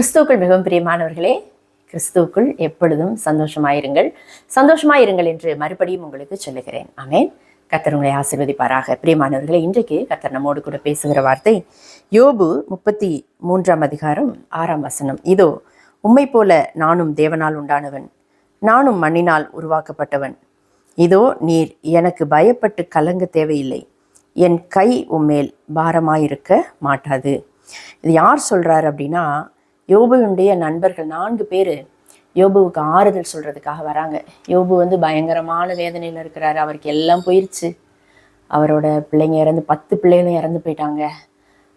கிறிஸ்துவுக்குள் மிகவும் பிரியமானவர்களே கிறிஸ்துவுக்குள் எப்பொழுதும் சந்தோஷமாயிருங்கள். சந்தோஷமாயிருங்கள் என்று மறுபடியும் உங்களுக்கு சொல்லுகிறேன். ஆமேன். கத்தர் உங்களை ஆசிர்வதிப்பாராக. பிரியமானவர்களே இன்றைக்கு கத்தர் நம்மோடு கூட பேசுகிற வார்த்தை யோபு முப்பத்தி மூன்றாம் அதிகாரம் ஆறாம் வசனம். இதோ உம்மை போல நானும் தேவனால் உண்டானவன் நானும் மண்ணினால் உருவாக்கப்பட்டவன். இதோ நீர் எனக்கு பயப்பட்டு கலங்க தேவையில்லை. என் கை உம்மேல் பாரமாயிருக்க மாட்டாது. இது யார் சொல்கிறார் அப்படின்னா யோபுவினுடைய நண்பர்கள் நான்கு பேர் யோபுவுக்கு ஆறுதல் சொல்றதுக்காக வராங்க. யோபு வந்து பயங்கரமான வேதனையில் இருக்கிறாரு. அவருக்கு எல்லாம் போயிருச்சு. அவரோட பிள்ளைங்க இறந்து பத்து பிள்ளைகளும் இறந்து போயிட்டாங்க.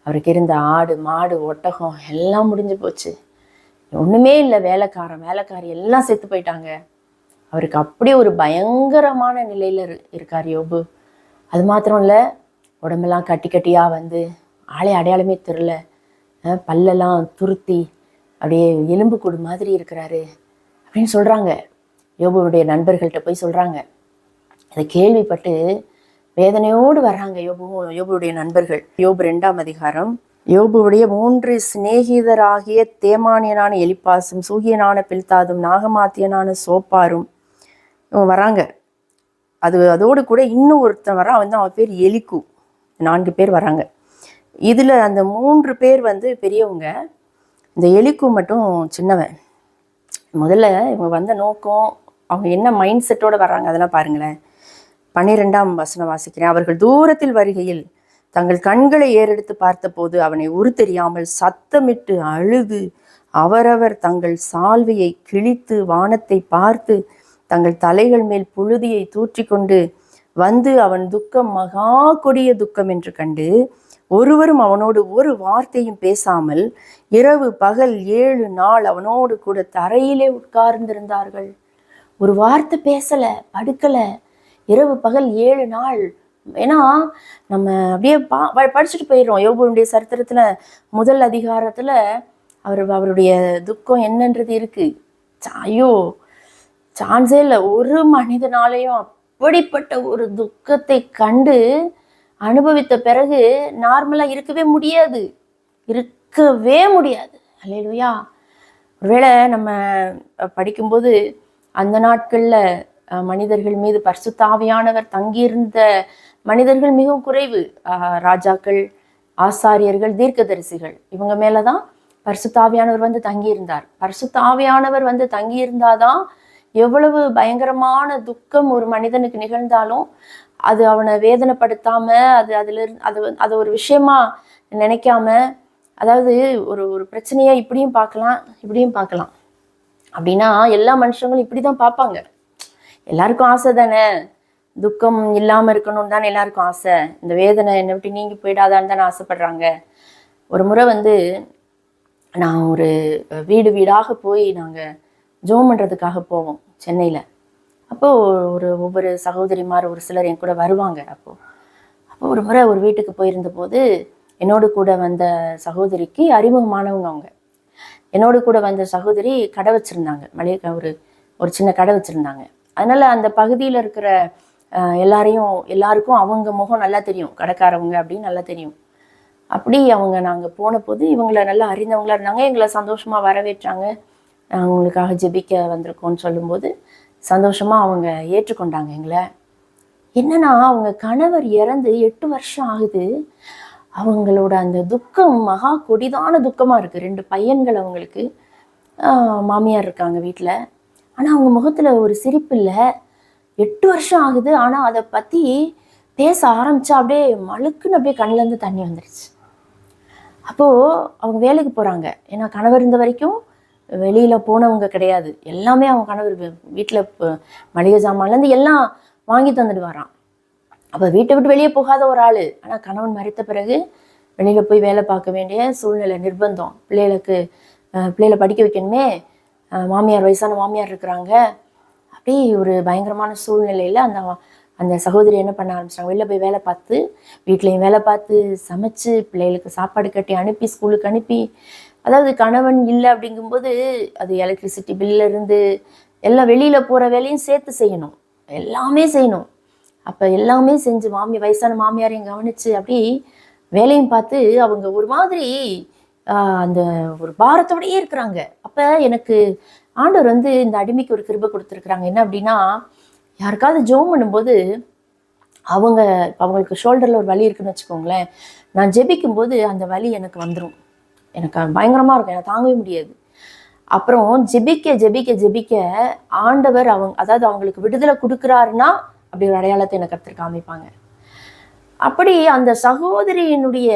அவருக்கு இருந்த ஆடு மாடு ஒட்டகம் எல்லாம் முடிஞ்சு போச்சு. ஒன்றுமே இல்லை வேலைக்காரன் வேலைக்காரி எல்லாம் செத்து போயிட்டாங்க. அவருக்கு அப்படியே ஒரு பயங்கரமான நிலையில் இருக்கார் யோபு. அது மாத்திரம் இல்லை உடம்பெல்லாம் கட்டி கட்டியாக வந்து ஆளே அடையாளமே தெரில. பல்லெல்லாம் துருத்தி அப்படியே எலும்பு கூடு மாதிரி இருக்கிறாரு அப்படின்னு சொல்கிறாங்க யோபுவுடைய நண்பர்கள்ட்ட போய் சொல்கிறாங்க அதை கேள்விப்பட்டு வேதனையோடு வர்றாங்க யோபு யோபுடைய நண்பர்கள். யோபு ரெண்டாம் அதிகாரம். யோபுவுடைய மூன்று சிநேகிதராகிய தேமானியனான எலிப்பாசும் சூகியனான பில்தாதும் நாகமாத்தியனான சோப்பாரும் வராங்க அது அதோடு கூட இன்னும் ஒருத்தன் வரான் அவன் அவன் பேர் எலிக்கு. நான்கு பேர் வராங்க இதில் அந்த மூன்று பேர் வந்து பெரியவங்க. இந்த எலிக்கு மட்டும் சின்னவன். முதல்ல இவங்க வந்த நோக்கம் அவங்க என்ன மைண்ட் செட்டோடு வர்றாங்க அதெல்லாம் பாருங்களேன். பன்னிரெண்டாம் வசனம் வாசிக்கிறேன். அவர்கள் தூரத்தில் வருகையில் தங்கள் கண்களை ஏறெடுத்து பார்த்தபோது அவனை உருத்தெரியாமல் சத்தமிட்டு அழுது அவரவர் தங்கள் சால்வையை கிழித்து வானத்தை பார்த்து தங்கள் தலைகள் மேல் புழுதியை தூற்றிக்கொண்டு வந்து அவன் துக்கம் மகா கொடிய துக்கம் என்று கண்டு ஒருவரும் அவனோடு ஒரு வார்த்தையும் பேசாமல் இரவு பகல் ஏழு நாள் அவனோடு கூட தரையிலே உட்கார்ந்திருந்தார்கள். ஒரு வார்த்தை பேசல படுக்கல. இரவு பகல் ஏழு நாள். ஏன்னா நம்ம அப்படியே பா படிச்சுட்டு போயிடுறோம். யோபுடைய சரித்திரத்துல முதல் அதிகாரத்துல அவர் அவருடைய துக்கம் என்னன்றது இருக்கு. ஐயோ சான்ஸே இல்லை. ஒரு மனிதனாலையும் அப்படிப்பட்ட ஒரு துக்கத்தை கண்டு அனுபவித்த பிறகு நார்மலாக இருக்கவே முடியாது. இருக்கவே முடியாது. அல்லேலூயா. ஒருவேளை நம்ம படிக்கும்போது அந்த நாட்களில் மனிதர்கள் மீது பரிசுத்தாவியானவர் தங்கியிருந்த மனிதர்கள் மிகவும் குறைவு. அஹ், ராஜாக்கள் ஆசாரியர்கள் தீர்க்கதரிசிகள் இவங்க மேலே தான் பரிசுத்தாவியானவர் வந்து தங்கியிருந்தார். பரிசுத்தாவியானவர் வந்து தங்கியிருந்தாதான் எவ்வளவு பயங்கரமான துக்கம் ஒரு மனிதனுக்கு நிகழ்ந்தாலும் அது அவனை வேதனைப்படுத்தாம அது அதுல இருந்து அது அது ஒரு விஷயமா நினைக்காம அதாவது ஒரு ஒரு பிரச்சனையாக இப்படியும் பார்க்கலாம் இப்படியும் பார்க்கலாம். அப்படின்னா எல்லா மனுஷங்களும் இப்படி தான் பார்ப்பாங்க. எல்லாருக்கும் ஆசை தானே? துக்கம் இல்லாமல் இருக்கணும்னு தானே எல்லாருக்கும் ஆசை. இந்த வேதனை என்னை விட்டு நீங்கி போயிடாதான்னு தானே ஆசைப்படுறாங்க. ஒரு முறை வந்து நான் ஒரு வீடு வீடாக போய் நாங்கள் ஜோம் பண்ணுறதுக்காக போவோம் சென்னையில். அப்போது ஒரு ஒவ்வொரு சகோதரிமார் ஒரு சிலர் என் கூட வருவாங்க அப்போது அப்போ ஒரு முறை ஒரு வீட்டுக்கு போயிருந்த போது என்னோடு கூட வந்த சகோதரிக்கு அறிமுகமானவங்க அவங்க. என்னோடு கூட வந்த சகோதரி கடை வச்சுருந்தாங்க. மளிகை ஒரு ஒரு சின்ன கடை வச்சுருந்தாங்க. அதனால் அந்த பகுதியில் இருக்கிற எல்லாரையும் எல்லாருக்கும் அவங்க முகம் நல்லா தெரியும். கடைக்காரவங்க அப்படின்னு நல்லா தெரியும். அப்படி அவங்க நாங்கள் போன போது இவங்களை நல்லா அறிந்தவங்களா இருந்தாங்க. எங்களை சந்தோஷமாக வரவேற்றாங்க. அவங்களுக்காக ஜெபிக்க வந்திருக்கோம்னு சொல்லும்போது சந்தோஷமாக அவங்க ஏற்றுக்கொண்டாங்க எங்களை. என்னன்னா அவங்க கணவர் இறந்து எட்டு வருஷம் ஆகுது. அவங்களோட அந்த துக்கம் மகா கொடிதான துக்கமாக இருக்குது ரெண்டு பையன்கள் அவங்களுக்கு. மாமியார் இருக்காங்க வீட்டில் ஆனால் அவங்க முகத்தில் ஒரு சிரிப்பு இல்லை. எட்டு வருஷம் ஆகுது. ஆனால் அதை பற்றி பேச ஆரம்பித்தா அப்படியே மழுக்குன்னு அப்படியே கண்ணிலேருந்து தண்ணி வந்துருச்சு. அப்போது அவங்க வேலைக்கு போகிறாங்க ஏன்னா கணவர் இருந்த வரைக்கும் வெளியில் போனவங்க கிடையாது. எல்லாமே அவங்க கணவர் வீட்டில் மளிகை சாமான்லேருந்து எல்லாம் வாங்கி தந்துட்டு வரான் அப்போ வீட்டை விட்டு வெளியே போகாத ஒரு ஆள். ஆனால் கணவன் மறைத்த பிறகு வெளியில் போய் வேலை பார்க்க வேண்டிய சூழ்நிலை நிர்பந்தம். பிள்ளைகளுக்கு பிள்ளைகளை படிக்க வைக்கணுமே. மாமியார் வயசான மாமியார் இருக்கிறாங்க. அப்படி ஒரு பயங்கரமான சூழ்நிலையில் அந்த அந்த சகோதரி என்ன பண்ண ஆரம்பிச்சிட்டாங்க. வெளில போய் வேலை பார்த்து வீட்லேயும் வேலை பார்த்து சமைச்சு பிள்ளைகளுக்கு சாப்பாடு கட்டி அனுப்பி ஸ்கூலுக்கு அனுப்பி அதாவது கணவன் இல்லை அப்படிங்கும்போது அது எலக்ட்ரிசிட்டி பில்லிருந்து எல்லாம் வெளியில் போகிற வேலையும் சேர்த்து செய்யணும். எல்லாமே செய்யணும். அப்போ எல்லாமே செஞ்சு மாமி வயசான மாமியாரையும் கவனிச்சு அப்படி வேலையும் பார்த்து அவங்க ஒரு மாதிரி அந்த ஒரு பாரத்தோடையே இருக்கிறாங்க. அப்போ எனக்கு ஆண்டவர் வந்து இந்த அடிமைக்கு ஒரு கிருபை கொடுத்துருக்குறாங்க. என்ன அப்படின்னா யாருக்காவது ஜோம் பண்ணும்போது அவங்க அவங்களுக்கு ஷோல்டரில் ஒரு வலி இருக்குன்னு வச்சுக்கோங்களேன். நான் ஜெபிக்கும்போது அந்த வலி எனக்கு வந்துடும் எனக்கு பயங்கரமாக இருக்கும். எனக்கு தாங்கவே முடியாது. அப்புறம் ஜெபிக்க ஜெபிக்க ஜெபிக்க ஆண்டவர் அவங்க அதாவது அவங்களுக்கு விடுதலை கொடுக்குறாருன்னா அப்படி ஒரு அடையாளத்தை எனக்கு கருத்து காமிப்பாங்க அப்படி அந்த சகோதரியினுடைய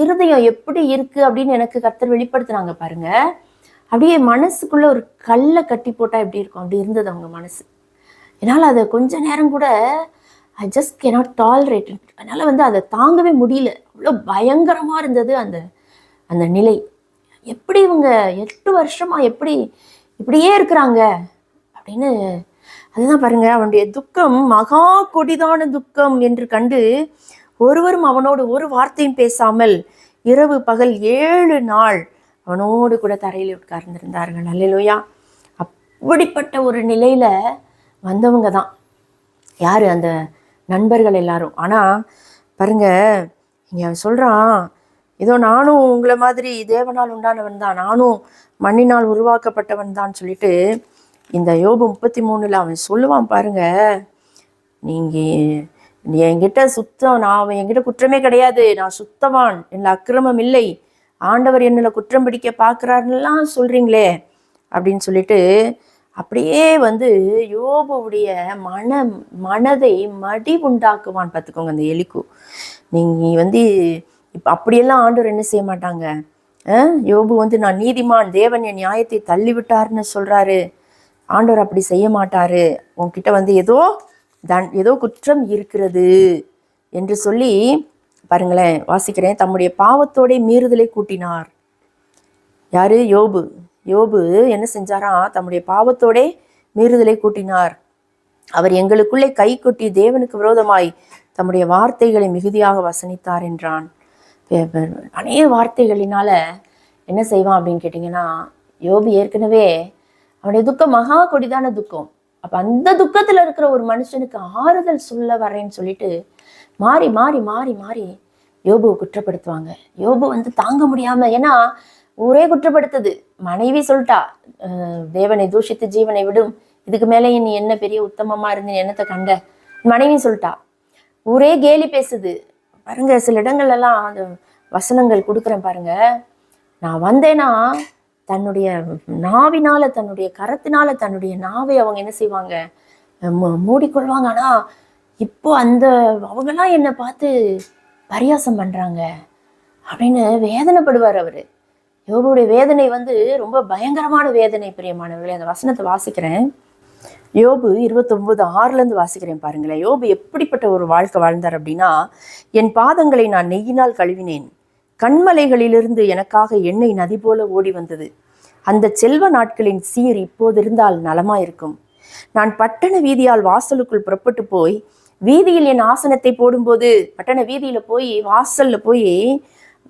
இருதயம் எப்படி இருக்கு அப்படின்னு எனக்கு கர்த்தர் வெளிப்படுத்துனாங்க பாருங்க. அப்படியே மனசுக்குள்ள ஒரு கல்லை கட்டி போட்டால் எப்படி இருக்கும்? அப்படி இருந்தது அவங்க மனசு. என்னால் அதை கொஞ்ச நேரம் கூட ஐ ஜஸ்ட் cannot டாலரேட் அதனால் வந்து அதை தாங்கவே முடியல. அவ்வளோ பயங்கரமாக இருந்தது அந்த அந்த நிலை. எப்படி இவங்க எட்டு வருஷமா எப்படி இப்படியே இருக்கிறாங்க அப்படின்னு அதுதான் பாருங்க அவனுடைய துக்கம் மகா கொடிதான துக்கம் என்று கண்டு ஒருவரும் அவனோடு ஒரு வார்த்தையும் பேசாமல் இரவு பகல் ஏழு நாள் அவனோடு கூட தரையில் உட்கார்ந்திருந்தார்கள். அல்லையிலோயா அப்படிப்பட்ட ஒரு நிலையில வந்தவங்க தான். யார்? அந்த நண்பர்கள் எல்லாரும். ஆனால் பாருங்க இங்கே அவன் சொல்கிறான் ஏதோ நானும் உங்களை மாதிரி தேவனால் உண்டானவன் தான். நானும் மண்ணினால் உருவாக்கப்பட்டவன் தான் சொல்லிட்டு இந்த யோபு முப்பத்தி மூணில் அவன் சொல்லுவான் பாருங்க. நீங்கள் என்கிட்ட சுத்தம் நான் அவன் என்கிட்ட குற்றமே கிடையாது. நான் சுத்தவான் என்னில் அக்கிரமம் இல்லை. ஆண்டவர் என்னில் குற்றம் பிடிக்க பார்க்குறாருலாம் சொல்கிறீங்களே அப்படின்னு சொல்லிட்டு அப்படியே வந்து யோபுடைய மன மனதை மடி உண்டாக்குவான் பார்த்துக்கோங்க அந்த எலிக்கு. நீங்கள் வந்து இப்போ அப்படியெல்லாம் ஆண்டவர் என்ன செய்ய மாட்டாங்க? யோபு வந்து நான் நீதிமான் தேவன் என் நியாயத்தை தள்ளிவிட்டார்னு சொல்கிறாரு ஆண்டவர் அப்படி செய்ய மாட்டாரு. உன்கிட்ட வந்து ஏதோ தன் ஏதோ குற்றம் இருக்கிறது. என்று சொல்லி பாருங்களேன் வாசிக்கிறேன். தம்முடைய பாவத்தோடைய மீறுதலை கூட்டினார். யாரு? யோபு. யோபு என்ன செஞ்சாராம் தம்முடைய பாவத்தோடே மீறுதலை கூட்டினார். அவர் எங்களுக்குள்ளே கை கொட்டி தேவனுக்கு விரோதமாய் தம்முடைய வார்த்தைகளை மிகுதியாக வசனித்தார் என்றான். அநேக வார்த்தைகளினால என்ன செய்வான் அப்படின்னு கேட்டிங்கன்னா யோபு ஏற்கனவே அவனுடைய துக்கம் மகா கொடிதான துக்கம். அப்போ அந்த துக்கத்தில் இருக்கிற ஒரு மனுஷனுக்கு ஆறுதல் சொல்ல வரேன்னு சொல்லிட்டு மாறி மாறி மாறி மாறி யோபுவை குற்றப்படுத்துவாங்க. யோபு வந்து தாங்க முடியாம ஏன்னா ஊரே குற்றப்படுத்துது. மனைவி சொல்லிட்டா தேவனை தூஷித்து ஜீவனை விடும். இதுக்கு மேலே நீ என்ன பெரிய உத்தமமா இருந்து என்னத்தை கண்ட? மனைவி சொல்லிட்டா ஊரே கேலி பேசுது. பாருங்க சில இடங்கள்லாம் அந்த வசனங்கள் கொடுக்குறேன் பாருங்க. நான் வந்தேன்னா தன்னுடைய நாவினால தன்னுடைய கரத்தினால தன்னுடைய நாவை அவங்க என்ன செய்வாங்க? மூடிக்கொள்வாங்க ஆனா இப்போ அந்த அவங்கெல்லாம் என்னை பார்த்து பரியாசம் பண்றாங்க அப்படின்னு வேதனைப்படுவார் அவரு. யோபுடைய வேதனை வந்து ரொம்ப பயங்கரமான வேதனை பிரியமானவர்களே. அந்த வசனத்தை வாசிக்கிறேன். யோபு இருபத்தொன்பது ஆறுல இருந்து வாசிக்கிறேன் பாருங்களேன். யோபு எப்படிப்பட்ட ஒரு வாழ்க்கை வாழ்ந்தார் அப்படின்னா என் பாதங்களை நான் நெய்யினால் கழுவினேன். கண்மலைகளிலிருந்து எனக்காக எண்ணெய் நதி போல ஓடி வந்தது. அந்த செல்வ நாட்களின் சீர் இப்போது இருந்தால் நலமாயிருக்கும். நான் பட்டண வீதியால் வாசலுக்குள் புறப்பட்டு போய் வீதியில் என் ஆசனத்தை போடும்போது பட்டண வீதியில போய் வாசல்ல போய்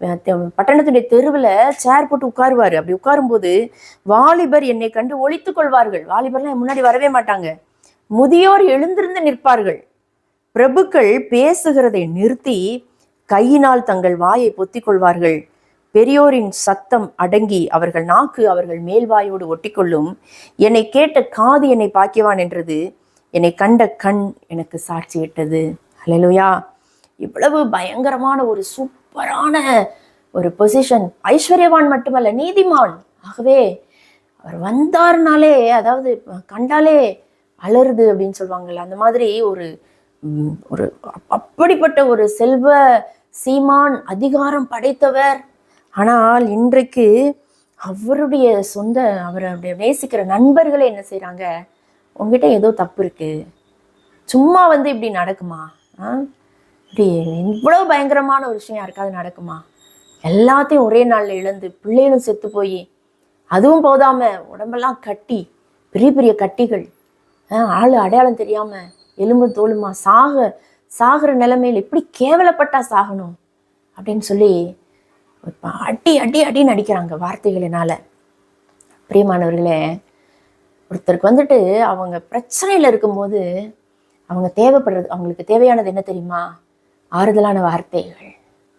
பட்டணத்துடைய தெருவில் சேர் போட்டு உட்காருவாரு. அப்படி உட்காரும்போது வாலிபர் என்னை கண்டு ஒழித்துக் கொள்வார்கள். வாலிபர்லாம் முன்னாடி வரவே மாட்டாங்க. முதியோர் எழுந்திருந்து நிற்பார்கள். பிரபுக்கள் பேசுகிறதை நிறுத்தி கையினால் தங்கள் வாயை பொத்திக் கொள்வார்கள். பெரியோரின் சத்தம் அடங்கி அவர்கள் நாக்கு அவர்கள் மேல்வாயோடு ஒட்டிக்கொள்ளும். என்னை கேட்ட காது என்னை பாக்கியவான் என்றது. என்னை கண்ட கண் எனக்கு சாட்சியிட்டது ஹalleluya இவ்வளவு பயங்கரமான ஒரு சூப்பரான ஒரு பொசிஷன் ஐஸ்வர்யவான் மட்டுமல்ல நீதிமான். ஆகவே அவர் வந்தார்னாலே அதாவது கண்டாலே அலறுது அப்படின்னு சொல்லுவாங்கல்ல அந்த மாதிரி ஒரு ஒரு அப்படிப்பட்ட ஒரு செல்வ சீமான் அதிகாரம் படைத்தவர். ஆனால் இன்றைக்கு அவருடைய சொந்த அவருடைய நேசிக்கிற நண்பர்களே என்ன செய்கிறாங்க உங்ககிட்ட ஏதோ தப்பு இருக்குது சும்மா வந்து இப்படி நடக்குமா? ஆ? இப்படி இவ்வளவு பயங்கரமான ஒரு விஷயம் யாருக்காவது நடக்குமா? எல்லாத்தையும் ஒரே நாள்ல இழந்து பிள்ளைகளும் செத்து போய் அதுவும் போதாம உடம்பெல்லாம் கட்டி பெரிய பெரிய கட்டிகள் ஆள் அடையாளம் தெரியாம எலும்பு தோலுமா சாக சாகிற நிலைமையில் எப்படி கேவலப்பட்டா சாகணும் அப்படின்னு சொல்லி அடி அடி அடின்னு அடிக்கிறாங்க வார்த்தைகளினால. பிரியமானவர்களே ஒருத்தருக்கு வந்துட்டு அவங்க பிரச்சனையில இருக்கும்போது அவங்க தேவைப்படுறது அவங்களுக்கு தேவையானது என்ன தெரியுமா? ஆறுதலான வார்த்தைகள்.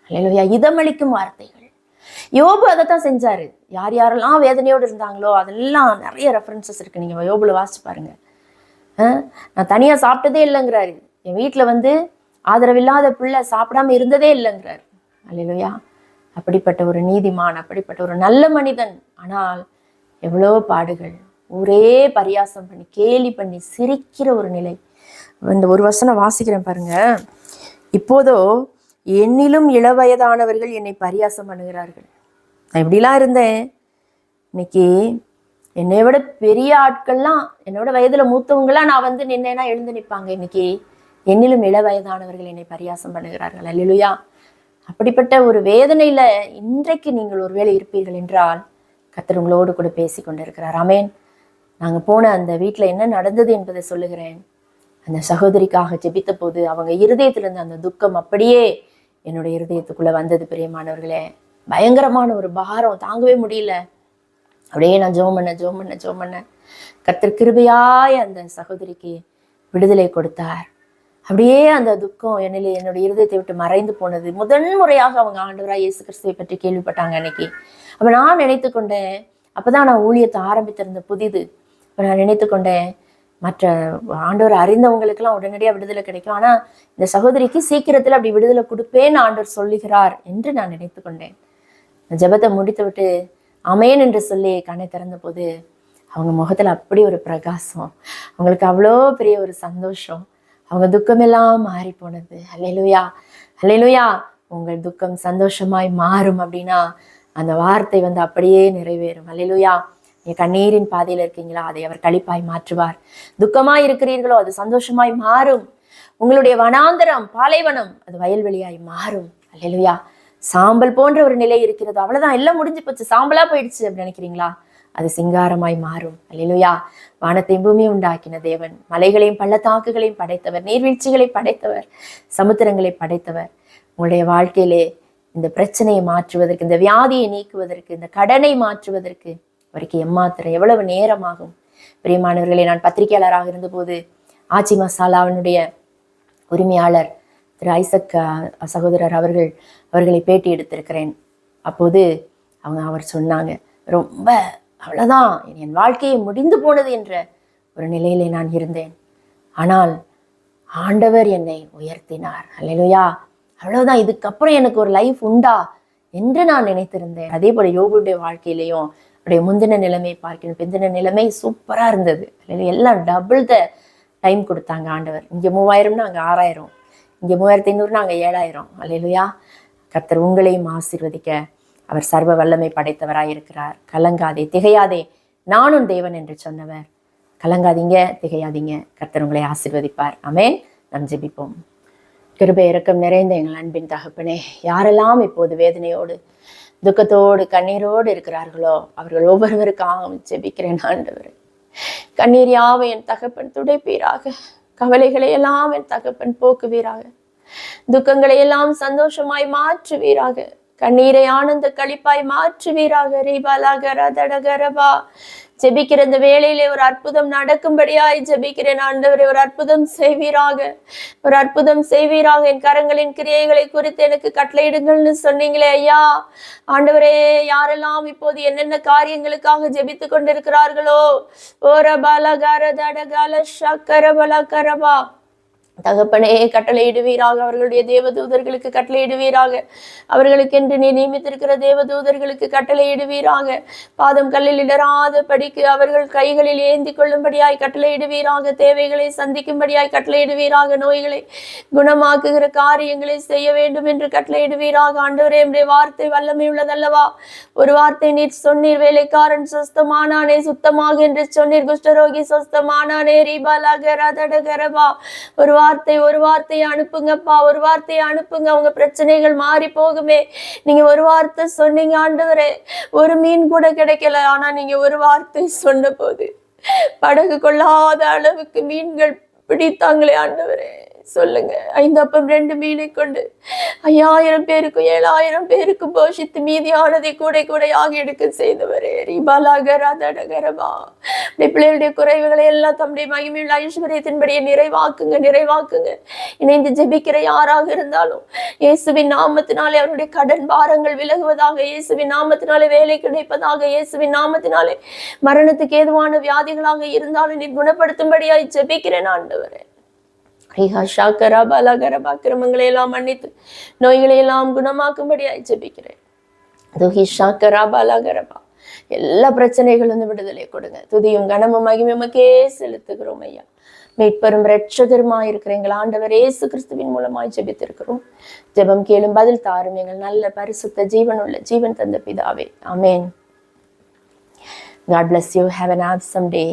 அல்லையா இதமளிக்கும் வார்த்தைகள். யோபு அதைத்தான் செஞ்சாரு. யார் யாரெல்லாம் வேதனையோடு இருந்தாங்களோ அதெல்லாம் நிறைய ரெஃபரன்சஸ் இருக்கு. நீங்க யோபுல வாசிச்சு பாருங்க. நான் தனியா சாப்பிட்டதே இல்லைங்கிறாரு. என் வீட்டில் வந்து ஆதரவில்லாத பிள்ளை சாப்பிடாம இருந்ததே இல்லைங்கிறாரு. அல்லையா அப்படிப்பட்ட ஒரு நீதிமான் அப்படிப்பட்ட ஒரு நல்ல மனிதன். ஆனால் எவ்வளோ பாடுகள் ஒரே பரியாசம் பண்ணி கேலி பண்ணி சிரிக்கிற ஒரு நிலை. இந்த ஒரு வசனம் வாசிக்கிறேன் பாருங்க. இப்போதோ என்னிலும் இளவயதானவர்கள் என்னை பரியாசம் பண்ணுகிறார்கள். நான் இப்படிலாம் இருந்தேன். இன்னைக்கு என்னை விட பெரிய ஆட்கள்லாம் என்னோட வயதில் மூத்தவங்களாம் நான் வந்து நின்னேன்னா எழுந்து நிற்பாங்க. இன்னைக்கு என்னிலும் இள வயதானவர்கள் என்னை பரியாசம் பண்ணுகிறார்கள். அல்லேலூயா. அப்படிப்பட்ட ஒரு வேதனையில இன்றைக்கு நீங்கள் ஒருவேளை இருப்பீர்கள் என்றால் கத்தர் உங்களோடு கூட பேசி கொண்டிருக்கிறார். அமேன் நாங்கள் போன அந்த வீட்டில் என்ன நடந்தது என்பதை சொல்லுகிறேன். அந்த சகோதரிக்காக ஜெபித்த போது அவங்க இருதயத்துல இருந்த அந்த துக்கம் அப்படியே என்னுடைய இருதயத்துக்குள்ளே வந்தது பிரியமானவர்களே. பயங்கரமான ஒரு பாரம். தாங்கவே முடியல. அப்படியே நான் ஜோம் பண்ண ஜோம் பண்ண ஜோம் பண்ண கர்த்தர் கிருபையாய் அந்த சகோதரிக்கு விடுதலை கொடுத்தார். அப்படியே அந்த துக்கம் என்னில் என்னுடைய இருதயத்தை விட்டு மறைந்து போனது. முதன் முறையாக அவங்க ஆண்டவராக இயேசு கிறிஸ்துவை பற்றி கேள்விப்பட்டாங்க அன்னைக்கு. அப்போ நான் நினைத்து கொண்டேன் அப்பதான் நான் ஊழியத்தை ஆரம்பித்திருந்த புதிது. இப்போ நான் நினைத்து கொண்டேன் மற்ற ஆண்டவர் அறிந்தவங்களுக்கெல்லாம் உடனடியாக விடுதலை கிடைக்கும். ஆனால் இந்த சகோதரிக்கு சீக்கிரத்தில் அப்படி விடுதலை கொடுப்பேன்னு ஆண்டவர் சொல்லுகிறார் என்று நான் நினைத்து கொண்டேன். ஜெபத்தை முடித்து விட்டு அமேன் என்று சொல்லி கண்ணை திறந்த போது அவங்க முகத்தில் அப்படி ஒரு பிரகாசம். அவங்களுக்கு அவ்வளோ பெரிய ஒரு சந்தோஷம். அவங்க துக்கமெல்லாம் மாறி போனது அல்லையிலுயா அல்லையிலுயா உங்கள் துக்கம் சந்தோஷமாய் மாறும் அப்படின்னா அந்த வார்த்தை வந்து அப்படியே நிறைவேறும். அல்லையிலுயா நீங்கள் கண்ணீரின் பாதையில இருக்கீங்களா? அதை அவர் கழிப்பாய் மாற்றுவார். துக்கமாய் இருக்கிறீர்களோ அது சந்தோஷமாய் மாறும். உங்களுடைய வனாந்தரம் பாலைவனம் அது வயல்வெளியாய் மாறும். அல்லையா சாம்பல் போன்ற ஒரு நிலை இருக்கிறது. அவ்வளவுதான். எல்லாம் முடிஞ்சு போச்சு. சாம்பலா போயிடுச்சு அப்படின்னு நினைக்கிறீங்களா? அது சிங்காரமாய் மாறும். அல்லையா வானத்தையும் பூமியை உண்டாக்கின தேவன். மலைகளையும் பள்ளத்தாக்குகளையும் படைத்தவர். நீர்வீழ்ச்சிகளை படைத்தவர். சமுத்திரங்களை படைத்தவர். உங்களுடைய வாழ்க்கையிலே இந்த பிரச்சனையை மாற்றுவதற்கு இந்த வியாதியை நீக்குவதற்கு இந்த கடனை மாற்றுவதற்கு வரைக்கும் எம்மாத்திரம் எவ்வளவு நேரமாகும்? பிரியமானவர்களே நான் பத்திரிகையாளராக இருந்தபோது ஆச்சி மசாலாவினுடைய உரிமையாளர் திரு ஐசக் சகோதரர் அவர்கள் அவர்களை பேட்டி எடுத்திருக்கிறேன். அப்போது அவங்க அவர் சொன்னாங்க ரொம்ப அவ்வளவுதான் என் வாழ்க்கையை முடிந்து போனது என்ற ஒரு நிலையிலே நான் இருந்தேன். ஆனால் ஆண்டவர் என்னை உயர்த்தினார். அல்லையா அவ்வளவுதான் இதுக்கப்புறம் எனக்கு ஒரு லைஃப் உண்டா என்று நான் நினைத்திருந்தேன். அதே போல யோகுடைய வாழ்க்கையிலையும் அவருடைய முந்தின நிலைமை பார்க்கணும் பிந்தின நிலைமை சூப்பராக இருந்தது. எல்லாம் டபுள் த டைம் கொடுத்தாங்க ஆண்டவர். இங்கே மூவாயிரம்னா அங்கே ஆறாயிரம். இங்கே மூவாயிரத்தி ஐநூறுனா அங்கே ஏழாயிரம். அல்லையா கர்த்தர் உங்களையும் ஆசீர்வதிக்க அவர் சர்வ வல்லமை படைத்தவராக இருக்கிறார். கலங்காதே திகையாதே. நானும் தேவன் என்று சொன்னவர். கலங்காதீங்க திகையாதீங்க. கர்த்தர் உங்களை ஆசீர்வதிப்பார். அமேன் நம் ஜெபிப்போம். கிருபை இறக்கம் நிறைந்த எங்கள் அன்பின் தகப்பனே யாரெல்லாம் இப்போது வேதனையோடு துக்கத்தோடு கண்ணீரோடு இருக்கிறார்களோ அவர்கள் ஒவ்வொருவருக்காகவும் ஜெபிக்கிறேன் ஆண்டவர். கண்ணீர் யாவை என் தகப்பன் துடைப்பீராக. கவலைகளை எல்லாம் என் தகப்பன் போக்குவீராக. துக்கங்களை எல்லாம் சந்தோஷமாய் மாற்றுவீராக. கண்ணீரை ஆனந்த களிப்பாய் மாற்றுவீராக. ரீபாலாகரதடகரபா ஜெபிக்கிற இந்த வேலையிலே ஒரு அற்புதம் நடக்கும்படியாய் ஜெபிக்கிறேன். ஆண்டவரே ஒரு அற்புதம் செய்வீராக. ஒரு அற்புதம் செய்வீராக. என் கரங்களின் கிரியைகளை குறித்து எனக்கு கட்டளையிடுங்கள்னு சொன்னீங்களே ஐயா. ஆண்டவரே யாரெல்லாம் இப்போது என்னென்ன காரியங்களுக்காக ஜெபித்து கொண்டிருக்கிறார்களோ? ஓர பாலகார தடகால ஷக்கரபல கரபா தகப்பனே கட்டளையிடுவீராக. அவர்களுடைய தேவதூதர்களுக்கு கட்டளையிடுவீராக. அவர்களுக்கென்று நீ நியமித்திருக்கிற தேவதூதர்களுக்கு கட்டளையிடுவீராக. பாதம் கல்லில் இடராத படிக்கு அவர்கள் கைகளில் ஏந்தி கொள்ளும்படியாய் கட்டளையிடுவீராக. தேவைகளை சந்திக்கும்படியாய் கட்டளையிடுவீராக. நோய்களை குணமாக்குகிற காரியங்களை செய்ய வேண்டும் என்று கட்டளையிடுவீராக. ஆண்டவரே என்னுடைய வார்த்தை வல்லமை உள்ளதல்லவா ஒரு வார்த்தை நீர் சொன்னீர் வேலைக்காரன் சொஸ்தமானானே சுத்தமாக என்று சொன்னீர். குஷ்டரோகி சொஸ்தமானானே ரீபாலாக ரதடகரபா ஒரு வார்த்தை வார்த்தை ஒரு வார்த்தையை அனுப்புங்கப்பா ஒரு வார்த்தையை அனுப்புங்க. அவங்க பிரச்சனைகள் மாறி போகுமே. நீங்க ஒரு வார்த்தை சொன்னீங்க ஆண்டவரே. ஒரு மீன் கூட கிடைக்கல ஆனா நீங்க ஒரு வார்த்தை சொன்ன போது படகு கொள்ளாத அளவுக்கு மீன்கள் பிடித்தாங்களே ஆண்டவரே. சொல்லுங்க. ஐந்து அப்பம் ரெண்டு மீனை கொண்டு ஐயாயிரம் பேருக்கும் ஏழாயிரம் பேருக்கும் போஷித்து மீதியானதை கூடை கூடையாக எடுக்க செய்தவரே. ரிபாலாகரா தடகரமா பிள்ளைகளுடைய குறைவுகளை எல்லாம் தம்முடைய மகிமையுள்ள ஐஸ்வர்யத்தின்படியே நிறைவாக்குங்க நிறைவாக்குங்க. இணைந்து ஜெபிக்கிற யாராக இருந்தாலும் இயேசுவின் நாமத்தினாலே அவருடைய கடன் பாரங்கள் விலகுவதாக இயேசுவின் நாமத்தினாலே வேலை கிடைப்பதாக இயேசுவின் நாமத்தினாலே மரணத்துக்கு ஏதுவான வியாதிகளாக இருந்தாலும் நீ குணப்படுத்தும்படியாய் ஜெபிக்கிறேன் ஆண்டவரே. ஐயா ஷாக்கரா பாலாகரபா கிரமங்களை எல்லாம் மன்னித்து நோய்களை எல்லாம் குணமாக்கும்படியாய் ஜெபிக்கிறேன். துஹி ஷாக்கரா பாலாகரபா எல்லா பிரச்சனைகளும் விடுதலை கொடுங்க. துதியும் கனமும் மகிமையுமக்கே செலுத்துகிறோம் ஐயா. மீட்பெரும் ரட்சகருமா இருக்கிற எங்கள் ஆண்டவர் ஏசு கிறிஸ்துவின் மூலமாய் ஜெபித்திருக்கிறோம். ஜெபம் கேளும் பதில் தாரும் எங்கள் நல்ல பரிசுத்த ஜீவனுள்ள ஜீவன் தந்த பிதாவே. அமேன் God bless you. Have an awesome day.